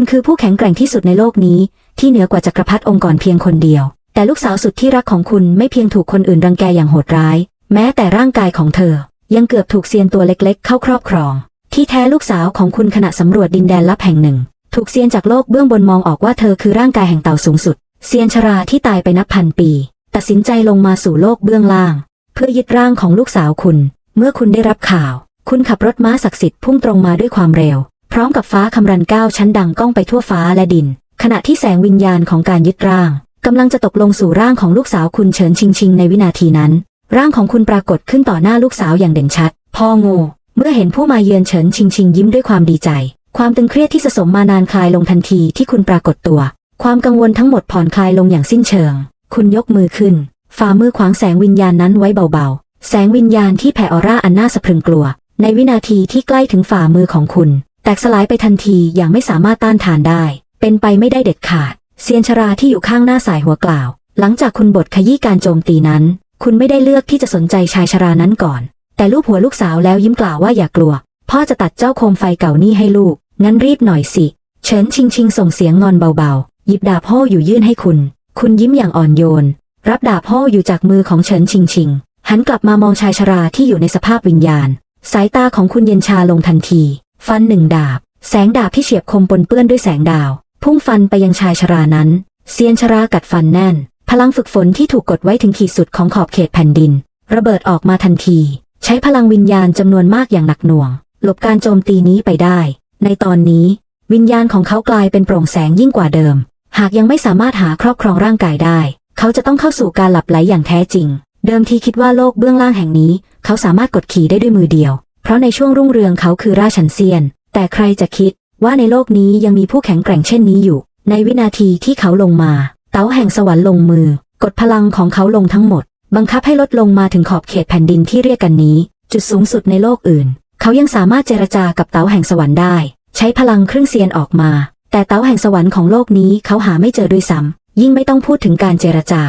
คุณคือผู้แข็งแกร่งที่สุดในโลกนี้ ที่เหนือกว่าจักรพรรดิองค์กรเพียงคนเดียว แต่ลูกสาวสุดที่รักของคุณไม่เพียงถูกคนอื่นรังแกอย่างโหดร้าย แม้แต่ร่างกายของเธอ ยังเกือบถูกเซียนตัวเล็กๆ เข้าครอบครอง ที่แท้ลูกสาวของคุณขณะสำรวจดินแดนลับแห่งหนึ่ง ถูกเซียนจากโลกเบื้องบนมองออกว่าเธอคือร่างกายแห่งเต่าสูงสุดเซียนชราที่ตายไปนับพันปี ตัดสินใจลงมาสู่โลกเบื้องล่าง เพื่อยึดร่างของลูกสาวคุณ เมื่อคุณได้รับข่าว คุณขับรถม้าศักดิ์สิทธิ์พุ่งตรงมาด้วยความเร็ว พร้อมกับฟ้าคำรันก้าวชั้นดังก้องไปทั่วฟ้าและดิน ขณะที่แสงวิญญาณของการยึดร่างกำลังจะตกลงสู่ร่างของลูกสาวคุณเฉินชิงชิงในวินาทีนั้น ร่างของคุณปรากฏขึ้นต่อหน้าลูกสาวอย่างเด่นชัด พ่อโง่เมื่อเห็นผู้มาเยือนเฉินชิงชิงยิ้มด้วยความดีใจ ความตึงเครียดที่สะสมมานานคลายลงทันทีที่คุณปรากฏตัว ความกังวลทั้งหมดผ่อนคลายลงอย่างสิ้นเชิง คุณยกมือขึ้น ฝ่ามือขวางแสงวิญญาณนั้นไว้เบาๆ แสงวิญญาณที่แผ่ออร่าอันน่าสะพรึงกลัว ในวินาทีที่ใกล้ถึงฝ่ามือของคุณ ตกสลายไปทันทีอย่างไม่สามารถต้านทานได้ เป็นไปไม่ได้เด็ดขาด เซียนชราที่อยู่ข้างหน้าสายหัวกล่าว หลังจากคุณบทขยี้การโจมตีนั้น คุณไม่ได้เลือกที่จะสนใจชายชรานั้นก่อน แต่ลูกหัวลูกสาวแล้วยิ้มกล่าวว่าอย่ากลัว พ่อจะตัดเจ้าโคมไฟเก่านี่ให้ลูก งั้นรีบหน่อยสิเฉินชิงชิงส่งเสียงงอนเบาๆ หยิบดาบโห่อยู่ยื่นให้คุณ คุณยิ้มอย่างอ่อนโยน รับดาบโห่อยู่จากมือของเฉินชิงชิง หันกลับมามองชายชราที่อยู่ในสภาพวิญญาณ สายตาของคุณเย็นชาลงทันที ฟันหนึ่งดาบ แสงดาบที่เฉียบคมปนเปื้อนด้วยแสงดาว พุ่งฟันไปยังชายชรานั้น เซียนชรากัดฟันแน่น พลังฝึกฝนที่ถูกกดไว้ถึงขีดสุดของขอบเขตแผ่นดิน ระเบิดออกมาทันที ใช้พลังวิญญาณจำนวนมากอย่างหนักหน่วง หลบการโจมตีนี้ไปได้ ในตอนนี้ วิญญาณของเขากลายเป็นโปร่งแสงยิ่งกว่าเดิม หากยังไม่สามารถหาครอบครองร่างกายได้ เขาจะต้องเข้าสู่การหลับไหลอย่างแท้จริง เดิมทีคิดว่าโลกเบื้องล่างแห่งนี้ เขาสามารถกดขี่ได้ด้วยมือเดียว เพราะในช่วงรุ่งเรืองเขาคือราชันเซียน แต่ใครจะคิดว่าในโลกนี้ยังมีผู้แข็งแกร่งเช่นนี้อยู่ ในวินาทีที่เขาลงมา เต๋าแห่งสวรรค์ลงมือ กดพลังของเขาลงทั้งหมด บังคับให้ลดลงมาถึงขอบเขตแผ่นดินที่เรียกกันนี้ จุดสูงสุดในโลกอื่น เขายังสามารถเจรจากับเต๋าแห่งสวรรค์ได้ ใช้พลังเครื่องเซียนออกมา แต่เต๋าแห่งสวรรค์ของโลกนี้เขาหาไม่เจอด้วยซ้ำยิ่งไม่ต้องพูดถึงการเจรจา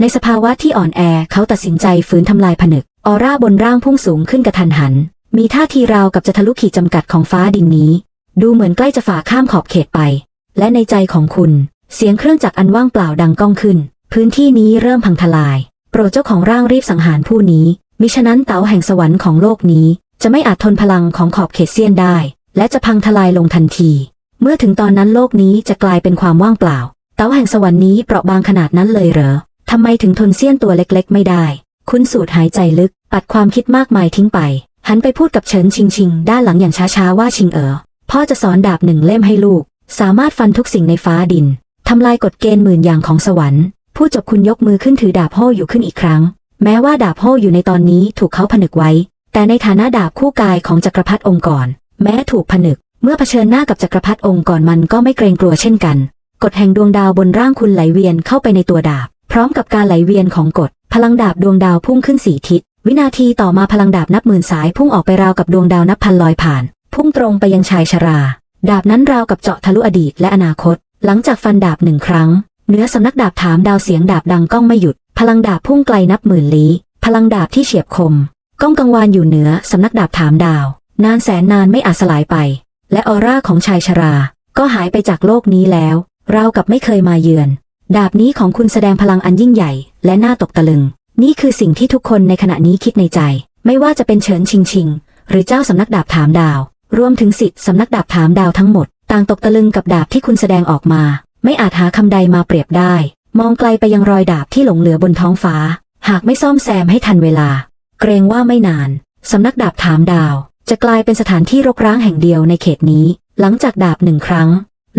ในสภาวะที่อ่อนแอเขาตัดสินใจฝืนทำลายผนึกออร่าบนร่างพุ่งสูงขึ้นกระทันหัน มีท่าทีราวกับจะทะลุขีดจำกัดของฟ้าดินนี้ ดูเหมือนใกล้จะฝ่าข้ามขอบเขตไป และในใจของคุณ เสียงเครื่องจักรอันว่างเปล่าดังก้องขึ้น พื้นที่นี้เริ่มพังทลาย โปรดเจ้าของร่างรีบสังหารผู้นี้ มิฉะนั้นเต๋าแห่งสวรรค์ของโลกนี้ จะไม่อาจทนพลังของขอบเขตเซียนได้ และจะพังทลายลงทันที เมื่อถึงตอนนั้นโลกนี้จะกลายเป็นความว่างเปล่า เต๋าแห่งสวรรค์นี้เปราะบางขนาดนั้นเลยเหรอทำไมถึงทนเซียนตัวเล็กๆ ไม่ได้ คุณสูดหายใจลึก ปัดความคิดมากมายทิ้งไป หันไปพูดกับเฉินชิงชิงด้านหลังอย่างช้าๆว่าชิงเอ๋อพ่อจะสอนดาบหนึ่งเล่มให้ลูก สามารถฟันทุกสิ่งในฟ้าดินทำลายกฎเกณฑ์หมื่นอย่างของสวรรค์ผู้จบคุณยกมือขึ้นถือดาบโห่อยู่ขึ้นอีกครั้ง แม้ว่าดาบโห่อยู่ในตอนนี้ถูกเขาผนึกไว้ แต่ในฐานะดาบคู่กายของจักรพรรดิองค์กรแม้ถูกผนึก เมื่อเผชิญหน้ากับจักรพรรดิองค์กรมันก็ไม่เกรงกลัวเช่นกันกฎแห่งดวงดาวบนร่างคุณไหลเวียนเข้าไปในตัวดาบ พร้อมกับการไหลเวียนของกฎพลังดาบดวงดาวพุ่งขึ้นสี่ทิศ วินาทีต่อมาพลังดาบนับหมื่นสายพุ่งออกไปราวกับดวงดาวนับพันลอยผ่าน พุ่งตรงไปยังชายชรา ดาบนั้นราวกับเจาะทะลุอดีตและอนาคต หลังจากฟันดาบหนึ่งครั้ง เนื้อสำนักดาบถามดาวเสียงดาบดังก้องไม่หยุด พลังดาบพุ่งไกลนับหมื่นลี้ พลังดาบที่เฉียบคม ก้องกังวานอยู่เหนือสำนักดาบถามดาว นานแสนนานไม่อาจสลายไป และออร่าของชายชรา ก็หายไปจากโลกนี้แล้วราวกับไม่เคยมาเยือน ดาบนี้ของคุณแสดงพลังอันยิ่งใหญ่ และน่าตกตะลึง นี่คือสิ่งที่ทุกคนในขณะนี้คิดในใจ ไม่ว่าจะเป็นเฉินชิงชิง หรือเจ้าสำนักดาบถามดาว รวมถึงสิทธิ์สำนักดาบถามดาวทั้งหมด ต่างตกตะลึงกับดาบที่คุณแสดงออกมา ไม่อาจหาคำใดมาเปรียบได้ มองไกลไปยังรอยดาบที่หลงเหลือบนท้องฟ้า หากไม่ซ่อมแซมให้ทันเวลา เกรงว่าไม่นานสำนักดาบถามดาว จะกลายเป็นสถานที่รกร้างแห่งเดียวในเขตนี้ หลังจากดาบหนึ่งครั้ง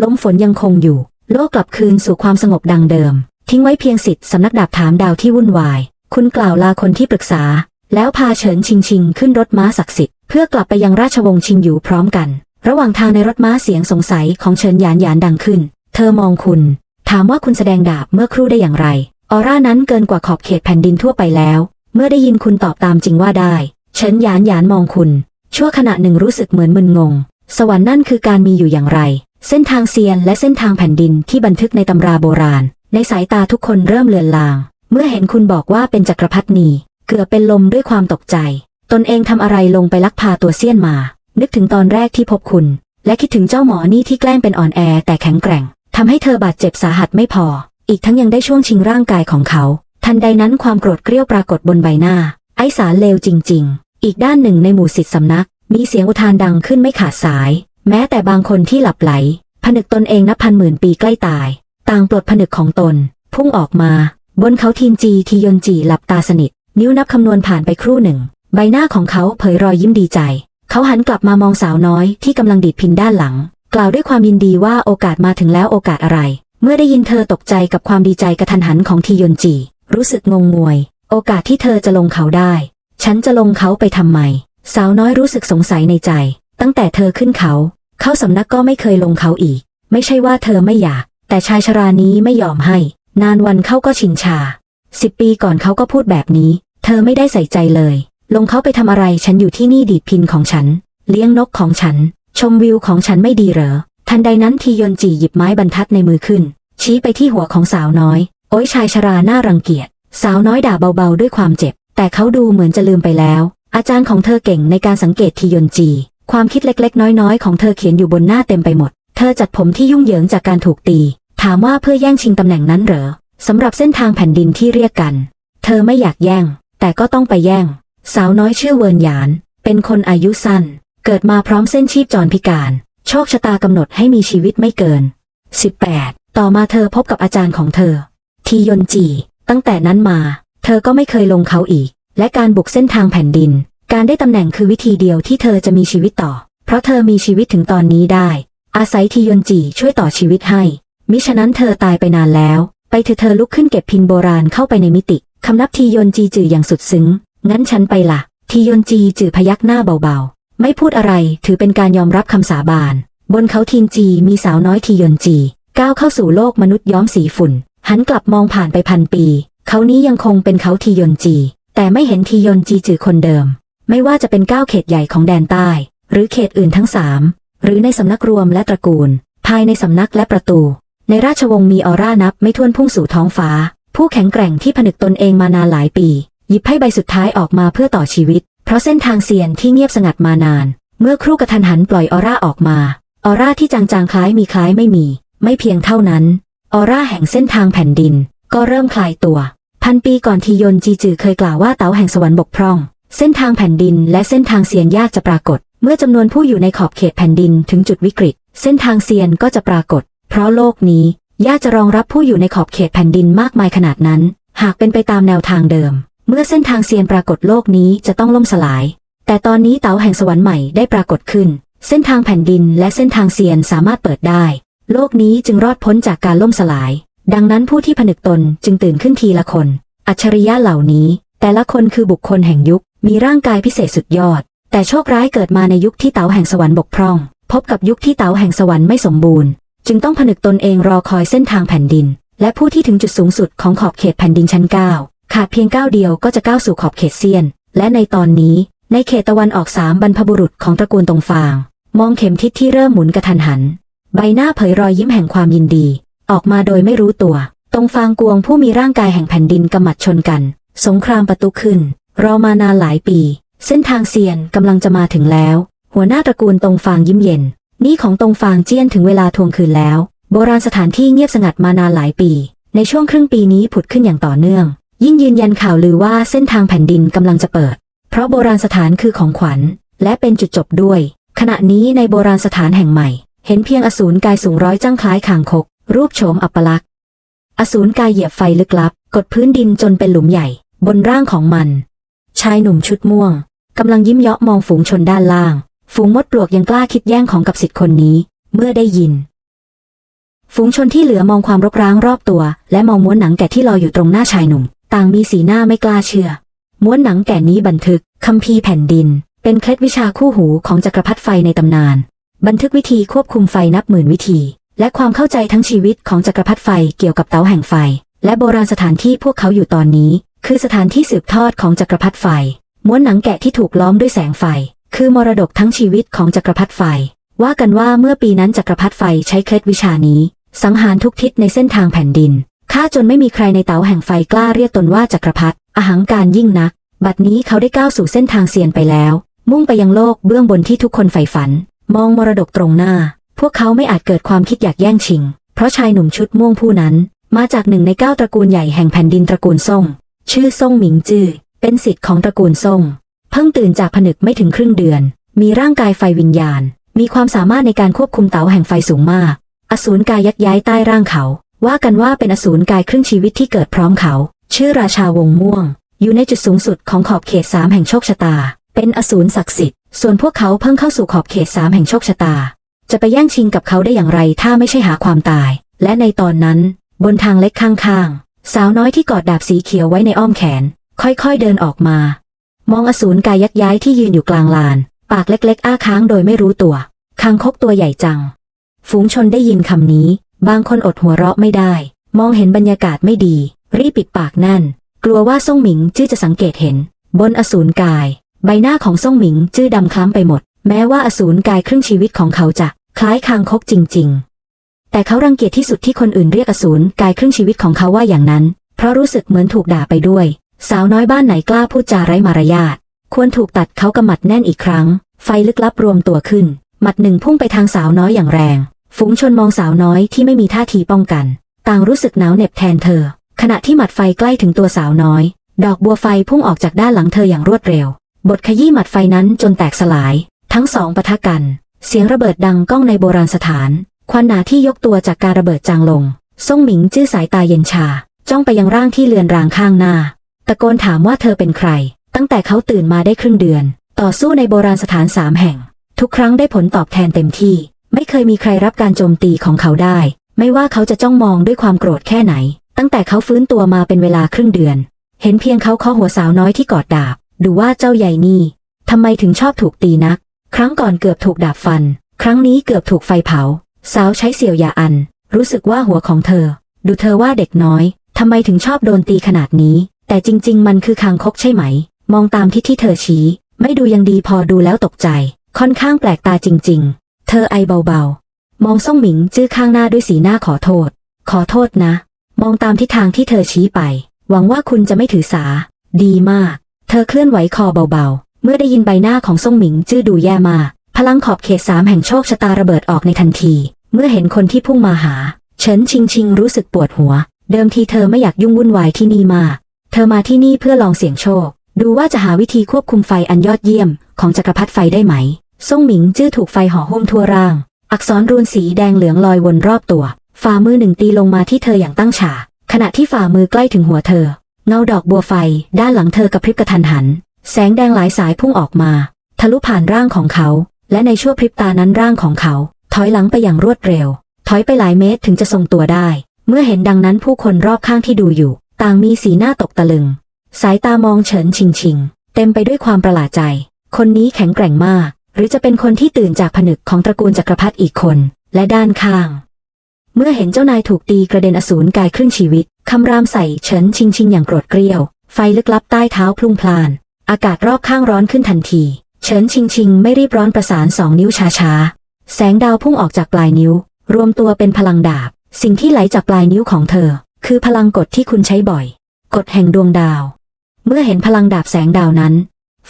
ล้มฝนยังคงอยู่ โลกกลับคืนสู่ความสงบดังเดิม ทิ้งไว้เพียงสิทธิ์สำนักดาบถามดาวที่วุ่นวาย คุณกล่าวลาคนที่ปรึกษา แล้วพาเฉินชิงชิงขึ้นรถม้าศักดิ์สิทธิ์เพื่อกลับไปยังราชวงศ์ชิงอยู่พร้อมกัน ระหว่างทางในรถม้าเสียงสงสัยของเฉินหยานหยานดังขึ้น เธอมองคุณ ถามว่าคุณแสดงดาบเมื่อครู่ได้อย่างไร ออร่านั้นเกินกว่าขอบเขตแผ่นดินทั่วไปแล้ว เมื่อได้ยินคุณตอบตามจริงว่าได้ เฉินหยานหยานมองคุณ ชั่วขณะหนึ่งรู้สึกเหมือนมึนงง สวรรค์นั่นคือการมีอยู่อย่างไร เส้นทางเซียนและเส้นทางแผ่นดินที่บันทึกในตำราโบราณ ในสายตาทุกคนเริ่มเลือนลาง เมื่อเห็นคุณบอกว่าเป็นจักรพรรดินีเกือบเป็นลมด้วยความตกใจ ตนเองทำอะไรลงไปลักพาตัวเซียนมา นึกถึงตอนแรกที่พบคุณ และคิดถึงเจ้าหมอนี่ที่แกล้งเป็นอ่อนแอแต่แข็งแกร่งทำให้เธอบาดเจ็บสาหัสไม่พอ อีกทั้งยังได้ช่วงชิงร่างกายของเขา ทันใดนั้นความโกรธเกรี้ยวปรากฏบนใบหน้า ไอ้สารเลวจริง ๆ อีกด้านหนึ่งในหมู่สิทธิสำนัก มีเสียงอุทานดังขึ้นไม่ขาดสาย แม้แต่บางคนที่หลับไหล ผนึกตนเองนับพันหมื่นปีใกล้ตาย ต่างปลดผนึกของตน พุ่งออกมา บนเขาทีนจีทียนจีหลับตาสนิท นิ้วนับคำนวณผ่านไปครู่หนึ่ง ใบหน้าของเขาเผยรอยยิ้มดีใจ เขาหันกลับมามองสาวน้อยที่กำลังดีดพินด้านหลัง กล่าวด้วยความยินดีว่าโอกาสมาถึงแล้วโอกาสอะไร เมื่อได้ยินเธอตกใจกับความดีใจกระทันหันของทียนจี รู้สึกงงงวย โอกาสที่เธอจะลงเขาได้ ฉันจะลงเขาไปทำไม สาวน้อยรู้สึกสงสัยในใจ ตั้งแต่เธอขึ้นเขา เข้าสำนักก็ไม่เคยลงเขาอีก ไม่ใช่ว่าเธอไม่อยาก แต่ชายชรานี้ไม่ยอมให้ นานวันเข้าก็ชินชาสิบปีก่อนเขาก็พูดแบบนี้ เธอไม่ได้ใส่ใจเลย ลงเขาไปทำอะไรฉันอยู่ที่นี่ดีดพินของฉัน เลี้ยงนกของฉัน ชมวิวของฉันไม่ดีเหรอ ทันใดนั้นทียนจีหยิบไม้บรรทัดในมือขึ้น ชี้ไปที่หัวของสาวน้อย โอ้ยชายชราหน้ารังเกียจ สาวน้อยด่าเบาๆด้วยความเจ็บ แต่เขาดูเหมือนจะลืมไปแล้ว อาจารย์ของเธอเก่งในการสังเกตทียนจี ความคิดเล็กๆ น้อยๆ ของเธอเขียนอยู่บนหน้าเต็มไปหมด เธอจัดผมที่ยุ่งเหยิงจากการถูกตี ถามว่าเพื่อแย่งชิงตำแหน่งนั้นเหรอสำหรับเส้นทางแผ่นดินที่เรียกกัน เธอไม่อยากแย่ง แต่ก็ต้องไปแย่ง สาวน้อยชื่อเวิร์นหยาน เป็นคนอายุสั้น เกิดมาพร้อมเส้นชีพจรพิการ โชคชะตากำหนดให้มีชีวิตไม่เกิน 18 ต่อมาเธอพบกับอาจารย์ของเธอ ทียนจี ตั้งแต่นั้นมา เธอก็ไม่เคยลงเขาอีก และการบุกเส้นทางแผ่นดิน การได้ตำแหน่งคือวิธีเดียวที่เธอจะมีชีวิตต่อ เพราะเธอมีชีวิตถึงตอนนี้ได้ อาศัยทียนจีช่วยต่อชีวิตให้ มิฉะนั้นเธอตายไปนานแล้ว ไปเถอะเธอลุกขึ้นเก็บพินโบราณเข้าไปในมิติ คำนับทียนจีจืออย่างสุดซึ้ง งั้นฉันไปละ ทียนจีจือพยักหน้าเบาๆ ไม่พูดอะไรถือเป็นการยอมรับคำสาบาน บนเขาทีนจีมีสาวน้อยทียนจี ก้าวเข้าสู่โลกมนุษย์ย้อมสีฝุ่น หันกลับมองผ่านไปพันปี เขานี้ยังคงเป็นเขาทียนจี แต่ไม่เห็นทียนจีจือคนเดิม ไม่ว่าจะเป็นก้าวเขตใหญ่ของแดนใต้ หรือเขตอื่นทั้งสามหรือในสำนักรวมและตระกูล ภายในสำนักและประตู ในราชวงศ์มีออร่านับไม่ถ้วนพุ่งสู่ท้องฟ้า ผู้แข็งแกร่งที่ผนึกตนเองมานานหลายปี หยิบไพ่ใบสุดท้ายออกมาเพื่อต่อชีวิต เพราะเส้นทางเสี่ยนที่เงียบสงัดมานาน เมื่อครู่กระทันหันปล่อยออร่าออกมา ออร่าที่จางๆคล้ายมีคล้ายไม่มี ไม่เพียงเท่านั้น ออร่าแห่งเส้นทางแผ่นดิน ก็เริ่มคลายตัว พันปีก่อนทียนจีจือเคยกล่าวว่าเต๋าแห่งสวรรค์บกพร่อง เส้นทางแผ่นดินและเส้นทางเซียนยากจะปรากฏ เมื่อจำนวนผู้อยู่ในขอบเขตแผ่นดินถึงจุดวิกฤต เส้นทางเซียนก็จะปรากฏ เพราะโลกนี้ยากจะรองรับผู้อยู่ในขอบเขตแผ่นดินมากมายขนาดนั้น หากเป็นไปตามแนวทางเดิม เมื่อเส้นทางเซียนปรากฏโลกนี้จะต้องล่มสลาย แต่ตอนนี้เต๋าแห่งสวรรค์ใหม่ได้ปรากฏขึ้น เส้นทางแผ่นดินและเส้นทางเซียนสามารถเปิดได้ โลกนี้จึงรอดพ้นจากการล่มสลาย ดังนั้นผู้ที่ผนึกตนจึงตื่นขึ้นทีละคน อัจฉริยะเหล่านี้ แต่ละคนคือบุคคลแห่งยุค มีร่างกายพิเศษสุดยอด แต่โชคร้ายเกิดมาในยุคที่เต๋าแห่งสวรรค์บกพร่อง พบกับยุคที่เต๋าแห่งสวรรค์ไม่สมบูรณ์ จึงต้องผนึกตนเองรอคอยเส้นทางแผ่นดิน และผู้ที่ถึงจุดสูงสุดของขอบเขตแผ่นดินชั้นเก้าขาดเพียงก้าวเดียวก็จะก้าวสู่ขอบเขตเซียน และในตอนนี้ในเขตตะวันออกสามบรรพบุรุษของตระกูลตรงฟาง มองเข็มทิศที่เริ่มหมุนกระทันหัน ใบหน้าเผยรอยยิ้มแห่งความยินดี ออกมาโดยไม่รู้ตัว ตรงฟางกวงผู้มีร่างกายแห่งแผ่นดินกำมัดชนกัน สงครามประตุขึ้น รอมานานหลายปี เส้นทางเซียนกำลังจะมาถึงแล้ว หัวหน้าตระกูลตรงฟางยิ้มเย็น นี่ของตรงฟางเจี้ยนถึงเวลาทวงคืนแล้ว โบราณสถานที่เงียบสงัดมานานหลายปี ในช่วงครึ่งปีนี้ผุดขึ้นอย่างต่อเนื่อง ยิ่งยืนยันข่าวลือว่าเส้นทางแผ่นดินกำลังจะเปิด เพราะโบราณสถานคือของขวัญ และเป็นจุดจบด้วย ขณะนี้ในโบราณสถานแห่งใหม่ เห็นเพียงอสูรกายสูงร้อยจ้างคล้ายคางคก รูปโฉมอัปลักษณ์ อสูรกายเหยียบไฟลึกลับ กดพื้นดินจนเป็นหลุมใหญ่ บนร่างของมัน ชายหนุ่มชุดม่วงกำลังยิ้มเยาะมองฝูงชนด้านล่าง ฝูงมดปลวกยังกล้าคิดแย่งของกับสิทธิ์คนนี้ เมื่อได้ยิน ฝูงชนที่เหลือมองความรกร้างรอบตัว และมองม้วนหนังแก่ที่ลอยอยู่ตรงหน้าชายหนุ่ม ต่างมีสีหน้าไม่กล้าเชื่อ ม้วนหนังแก่นี้บันทึกคัมภีร์แผ่นดิน เป็นเคล็ดวิชาคู่หูของจักรพรรดิไฟในตำนาน บันทึกวิธีควบคุมไฟนับหมื่นวิธี และความเข้าใจทั้งชีวิตของจักรพรรดิไฟเกี่ยวกับเตาแห่งไฟ และโบราณสถานที่พวกเขาอยู่ตอนนี้ คือสถานที่สืบทอดของจักรพรรดิไฟ ม้วนหนังแกะที่ถูกล้อมด้วยแสงไฟ คือมรดกทั้งชีวิตของจักรพรรดิไฟ ว่ากันว่าเมื่อปีนั้นจักรพรรดิไฟใช้เคล็ดวิชานี้ สังหารทุกทิศในเส้นทางแผ่นดินฆ่าจนไม่มีใครในเตาแห่งไฟกล้าเรียกตนว่าจักรพรรดิอหังการยิ่งนัก บัดนี้เขาได้ก้าวสู่เส้นทางเซียนไปแล้ว มุ่งไปยังโลกเบื้องบนที่ทุกคนใฝ่ฝัน มองมรดกตรงหน้า พวกเขาไม่อาจเกิดความคิดอยากแย่งชิง เพราะชายหนุ่มชุดม่วงผู้นั้น มาจากหนึ่งในเก้าตระกูลใหญ่แห่งแผ่นดินตระกูลซ่ง ชื่อซ่งหมิงจื้อเป็นสิทธิ์ของตระกูลซ่ง พิ่งตื่นจากผนึกไม่ถึงครึ่งเดือน มีร่างกายไฟวิญญาณ มีความสามารถในการควบคุมเต๋าแห่งไฟสูงมาก อสูรกายยักย้ายใต้ร่างเขา ว่ากันว่าเป็นอสูรกายครึ่งชีวิตที่เกิดพร้อมเขา ชื่อราชาวงม่วง อยู่ในจุดสูงสุดของขอบเขตสามแห่งโชคชะตา เป็นอสูรศักดิ์สิทธิ์ ส่วนพวกเขาเพิ่งเข้าสู่ขอบเขตสามแห่งโชคชะตา จะไปแย่งชิงกับเขาได้อย่างไรถ้าไม่ใช่หาความตาย และในตอนนั้น บนทางเล็กข้างๆ สาวน้อยที่กอดดาบสีเขียวไว้ในอ้อมแขน ค่อยๆเดินออกมา มองอสูรกายยักย้ายที่ยืนอยู่กลางลาน ปากเล็กๆ อ้าค้างโดยไม่รู้ตัวคางคกตัวใหญ่จัง ฝูงชนได้ยินคำนี้ บางคนอดหัวเราะไม่ได้ มองเห็นบรรยากาศไม่ดี รีบปิดปากแน่น กลัวว่าซ่งหมิงจื้อจะสังเกตเห็น บนอสูรกาย ใบหน้าของซ่งหมิงจื้อดำคล้ำไปหมด แม้ว่าอสูรกายครึ่งชีวิตของเขาจะคล้ายคางคกจริง ๆ แต่เขารังเกียจที่สุดที่คนอื่นเรียกอสูรกายครึ่งชีวิตของเขาว่าอย่างนั้น เพราะรู้สึกเหมือนถูกด่าไปด้วย สาวน้อยบ้านไหนกล้าพูดจาไร้มารยาทควรถูกตัดเขากำมัดแน่นอีกครั้ง ไฟลึกลับรวมตัวขึ้น หมัดหนึ่งพุ่งไปทางสาวน้อยอย่างแรง ฝูงชนมองสาวน้อยที่ไม่มีท่าทีป้องกัน ต่างรู้สึกหนาวเหน็บแทนเธอ ขณะที่หมัดไฟใกล้ถึงตัวสาวน้อย ดอกบัวไฟพุ่งออกจากด้านหลังเธออย่างรวดเร็ว บทขยี้หมัดไฟนั้นจนแตกสลาย ทั้งสองปะทะกัน เสียงระเบิดดังก้องในโบราณสถาน ควันหนาที่ยกตัวจากการระเบิดจางลง ซ่งหมิงจื้อสายตาเย็นชา จ้องไปยังร่างที่เลือนรางข้างหน้า ตะโกนถามว่าเธอเป็นใคร ตั้งแต่เขาตื่นมาได้ครึ่งเดือน ต่อสู้ในโบราณสถานสามแห่ง ทุกครั้งได้ผลตอบแทนเต็มที่ ไม่เคยมีใครรับการโจมตีของเขาได้ ไม่ว่าเขาจะจ้องมองด้วยความโกรธแค่ไหน ตั้งแต่เขาฟื้นตัวมาเป็นเวลาครึ่งเดือน เห็นเพียงเขาเคาะหัวสาวน้อยที่กอดดาบ ดูว่าเจ้าใหญ่นี่ทำไมถึงชอบถูกตีนัก ครั้งก่อนเกือบถูกดาบฟัน ครั้งนี้เกือบถูกไฟเผา สาวใช้เสี่ยวยาอัน รู้สึกว่าหัวของเธอ ดูเธอว่าเด็กน้อยทำไมถึงชอบโดนตีขนาดนี้ แต่จริง ๆ มันคือคางคกใช่ไหม มองตามที่ที่เธอชี้ ไม่ดูยังดีพอดูแล้วตกใจ ค่อนข้างแปลกตาจริง ๆ เธอไอเบาๆ มองซ่งหมิงจื้อข้างหน้าด้วยสีหน้าขอโทษ ขอโทษนะ มองตามทิศทางที่เธอชี้ไป หวังว่าคุณจะไม่ถือสา ดีมาก เธอเคลื่อนไหวคอเบาๆ เมื่อได้ยินใบหน้าของซ่งหมิงจื้อดูแย่มากพลังขอบเขตสามแห่งโชคชะตาระเบิดออกในทันที เมื่อเห็นคนที่พุ่งมาหา เฉินชิงชิงรู้สึกปวดหัว เดิมทีเธอไม่อยากยุ่งวุ่นวายที่นี่มาก เธอมาที่นี่เพื่อลองเสี่ยงโชค ดูว่าจะหาวิธีควบคุมไฟอันยอดเยี่ยม ของจักรพรรดิไฟได้ไหม ซ่งหมิงจื้อถูกไฟห่อหุ้มทั่วร่าง อักษรรูนสีแดงเหลืองลอยวนรอบตัว ฝ่ามือหนึ่งตีลงมาที่เธออย่างตั้งฉากขณะที่ฝ่ามือใกล้ถึงหัวเธอ เงาดอกบัวไฟ ด้านหลังเธอกระพริบกระทันหัน แสงแดงหลายสายพุ่งออกมา ทะลุผ่านร่างของเขา และในชั่วพริบตานั้นร่างของเขา ถอยหลังไปอย่างรวดเร็ว ถอยไปหลายเมตรถึงจะทรงตัวได้ เมื่อเห็นดังนั้นผู้คนรอบข้างที่ดูอยู่ ต่างมีสีหน้าตกตะลึง สายตามองเฉินชิงชิง เต็มไปด้วยความประหลาดใจ คนนี้แข็งแกร่งมาก หรือจะเป็นคนที่ตื่นจากผนึกของตระกูลจักรพรรดิอีกคน และด้านข้าง เมื่อเห็นเจ้านายถูกตีกระเด็นอสูรกายครึ่งชีวิต คำรามใส่เฉินชิงชิงอย่างโกรธเกรี้ยว ไฟลึกลับใต้เท้าพลุ่งพลาน อากาศรอบข้างร้อนขึ้นทันทีเฉินชิงชิงไม่รีบร้อนประสานสองนิ้วช้าๆ แสงดาวพุ่งออกจากปลายนิ้ว รวมตัวเป็นพลังดาบ สิ่งที่ไหลจากปลายนิ้วของเธอ คือพลังกดที่คุณใช้บ่อยกดแห่งดวงดาว เมื่อเห็นพลังดาบแสงดาวนั้น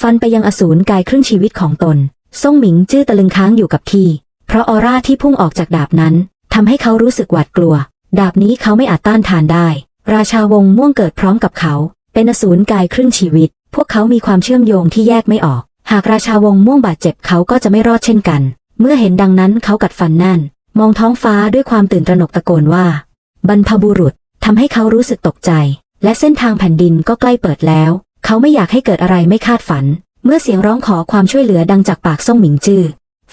ฟันไปยังอสูรกายครึ่งชีวิตของตนซ่งหมิงจื้อตะลึงค้างอยู่กับที่ เพราะออร่าที่พุ่งออกจากดาบนั้นทำให้เขารู้สึกหวาดกลัว ดาบนี้เขาไม่อาจต้านทานได้ ราชาวงม่วงเกิดพร้อมกับเขา เป็นอสูรกายครึ่งชีวิต พวกเขามีความเชื่อมโยงที่แยกไม่ออก หากราชาวงม่วงบาดเจ็บเขาก็จะไม่รอดเช่นกัน เมื่อเห็นดังนั้นเขากัดฟันแน่น มองท้องฟ้าด้วยความตื่นตระหนกตะโกนว่า บรรพบุรุษ ทำให้เขารู้สึกตกใจ และเส้นทางแผ่นดินก็ใกล้เปิดแล้ว เขาไม่อยากให้เกิดอะไรไม่คาดฝัน เมื่อเสียงร้องขอความช่วยเหลือดังจากปากซ่งหมิงจื้อ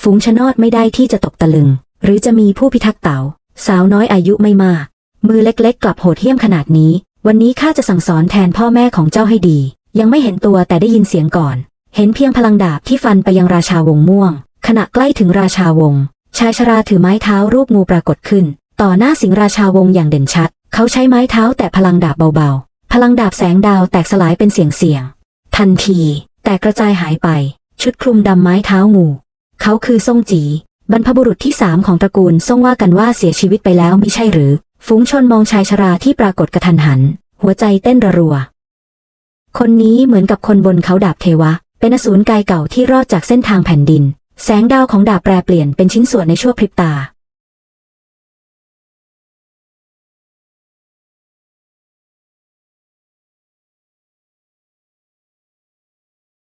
ฝูงชนอดไม่ได้ที่จะตกตะลึง หรือจะมีผู้พิทักษ์เต่า สาวน้อยอายุไม่มาก มือเล็กๆ กลับโหดเหี้ยมขนาดนี้ วันนี้ข้าจะสั่งสอนแทนพ่อแม่ของเจ้าให้ดี ยังไม่เห็นตัวแต่ได้ยินเสียงก่อน เห็นเพียงพลังดาบที่ฟันไปยังราชาวงม่วง ขณะใกล้ถึงราชาวงชายชราถือไม้เท้ารูปงูปรากฏขึ้น ต่อหน้าสิงราชาวงอย่างเด่นชัด เขาใช้ไม้เท้าแตะพลังดาบเบาๆ พลังดาบแสงดาวแตกสลายเป็นเสียงเสียง ทันที แต่กระจายหายไป ชุดคลุมดำไม้เท้างู เขาคือซ่งจี บรรพบุรุษที่สามของตระกูลซ่งว่ากันว่าเสียชีวิตไปแล้วมิใช่หรือ ฝูงชนมองชายชราที่ปรากฏกระทันหัน หัวใจเต้นระรัว คนนี้เหมือนกับคนบนเขาดาบเทวะ เป็นอสูรกายเก่าที่รอดจากเส้นทางแผ่นดิน แสงดาวของดาบแปรเปลี่ยนเป็นชิ้นส่วนในชั่วพริบตา